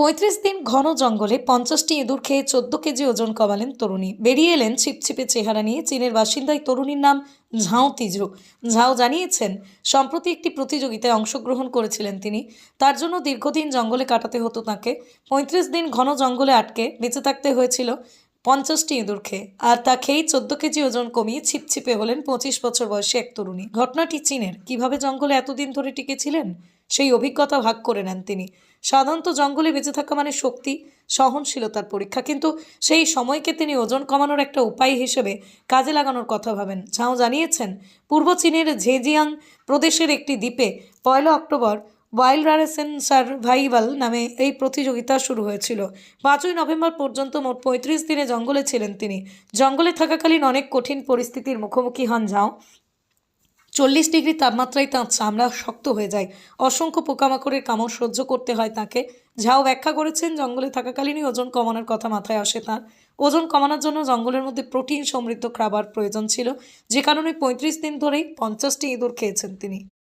পঁয়ত্রিশ দিন ঘন জঙ্গলে পঞ্চাশটি ইঁদুর খেয়ে চোদ্দ কেজি ওজন কমালেন তরুণী। বেরিয়ে এলেন ছিপছিপে চেহারা নিয়ে চীনের বাসিন্দাই তরুণীর নাম ঝাও তিজরু। ঝাও জানিয়েছেন, সম্প্রতি একটি প্রতিযোগিতায় অংশগ্রহণ করেছিলেন তিনি। তার জন্য দীর্ঘদিন জঙ্গলে কাটাতে হতো তাকে। পঁয়ত্রিশ দিন ঘন জঙ্গলে আটকে বেঁচে থাকতে হয়েছিল পঞ্চাশটি ইঁদুর খেয়ে। আর তা খেয়েই চোদ্দ কেজি ওজন কমিয়ে ছিপছিপে হলেন পঁচিশ বছর বয়সী এক তরুণী। ঘটনাটি চীনের। কীভাবে জঙ্গলে এতদিন ধরে টিকেছিলেন সেই অভিজ্ঞতা ভাগ করে নেন তিনি। সাধারণত জঙ্গলে বেঁচে থাকা মানে শক্তি, সহনশীলতার পরীক্ষা। কিন্তু সেই সময়কে তিনি ওজন কমানোর একটা উপায় হিসেবে কাজে লাগানোর কথা ভাবেন। ঝাও জানিয়েছেন, পূর্ব চীনের ঝেজিয়াং প্রদেশের একটি দ্বীপে পয়লা অক্টোবর ওয়াইল্ড রারেসেন সার্ভাইভাল নামে এই প্রতিযোগিতা শুরু হয়েছিল। পাঁচই নভেম্বর পর্যন্ত মোট পঁয়ত্রিশ দিনে জঙ্গলে ছিলেন তিনি। জঙ্গলে থাকাকালীন অনেক কঠিন পরিস্থিতির মুখোমুখি হন ঝাও। চল্লিশ ডিগ্রি তাপমাত্রায় তাঁর চামড়া শক্ত হয়ে যায়। অসংখ্য পোকামাকড়ের কামড় সহ্য করতে হয় তাকে। ঝাও ব্যাখ্যা করেছেন, জঙ্গলে থাকাকালীনই ওজন কমানোর কথা মাথায় আসে তাঁর। ওজন কমানোর জন্য জঙ্গলের মধ্যে প্রোটিন সমৃদ্ধ খাবার প্রয়োজন ছিল। যে কারণে পঁয়ত্রিশ দিন ধরেই পঞ্চাশটি ইঁদুর খেয়েছেন তিনি।